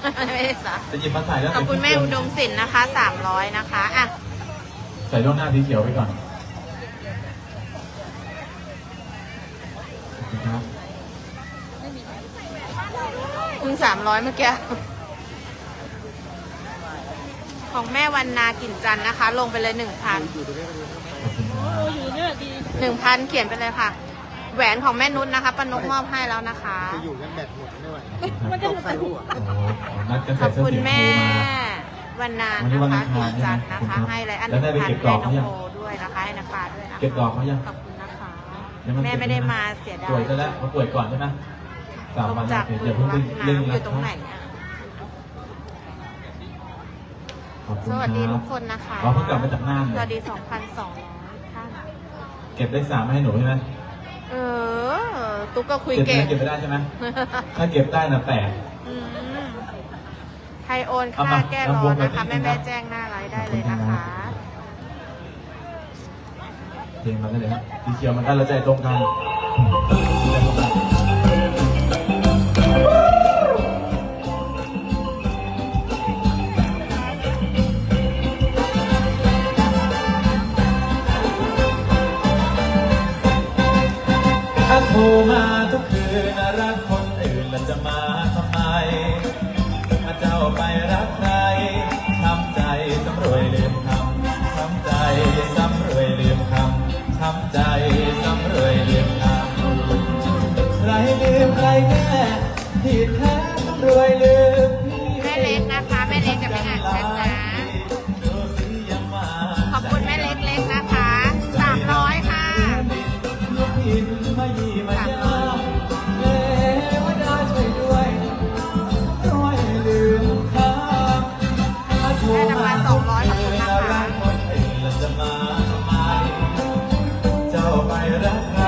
ไม่ได้ซักจะหยิบมาใส่แล้วขอบคุณแม่อุดมสินนะคะสามร้อยนะคะอะใส่ล่วงหน้าสีเขียวไปก่อนขอบคุณครับคุณสามร้อยเมื่อกี้ของแม่วันนากิ่นจันทร์นะคะ ลงไปเลยหนึ่งพันขอบคุณครับ หนึ่งพันเขียนไปเลยค่ะ แหวนของแม่นุชนะคะปานกมอบให้แล้วนะคะ จะอยู่กันแบตหมดไม่ไหวมันจะตกใส่หัวโอ้โหนัดกันขใส่อบเสื้อคุณสีชมแม่พูมา วันนาวันนี้นะวันคะอังคารกิ่นจันทร์ใช่นะไหมคะขอบคุณครับให้เลยอันหแล้นึ่วงได้พันไปเก็บดให้อกน้องเขายังโมด้วยนะคะให้นาคาด้วยนะคะเก็บดอกเขายัง ขอบคุณนะคะ ยังแม่ไม่ได้มาเสียดายป่วยซะแล้วเขาป่วยก่อนใช่ไหมสามลวันงแล้จาวกเดี๋ยวอย่าเพิ่งดึงน้ำดึงอยู่ตรงไหนอะขอบคุสณวัสดีคทุรับกคนนะคะเราเพิ่งกลับมาจากน่านสเลวัยสดี 2,200ท่าน เก็บได้สามมาให้หนูใช่ไหม เออ ตุ๊กก็คุยเก็บเก่งได้เก็บไม่ได้ใช่ไหมถ้าเก็บได้นะแปลก อืมใครโอนเอาค่ามาแก้ร้อนเอาวงนะคะไปแม่นิดนึงแม่นะๆแจ้งหน้าไลน์ได้เลยนะคะ เพลงมาได้เลยครับสีเขียวมันได้เราใจตรงกันถ้า โทรมาทุกคืนน่ะรักคนอื่นแล้วจะมาทำไมถ้าเจ้าไปรักใครทำใจสำรวยลืมคำทำใจสำรวยลืมคำทำใจสำรวยลืมคำใครลืมใครแน่ผิดแท้สำรวยลืม รัก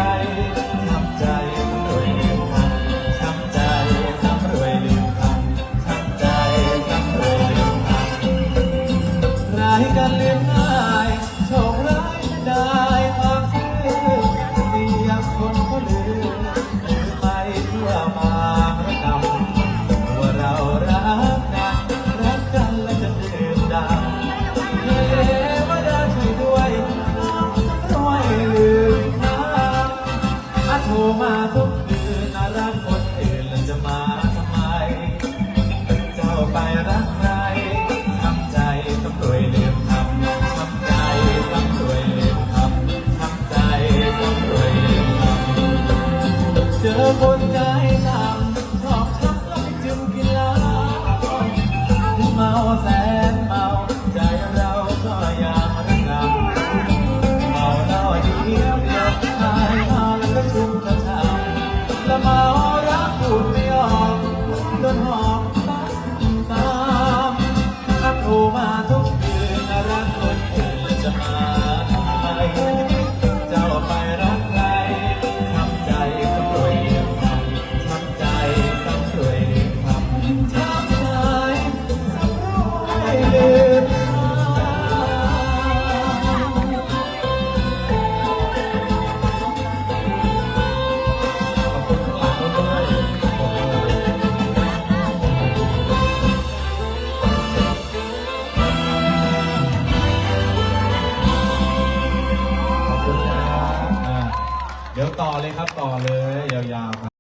ต่อเลยครับต่อเลยยาวๆครับ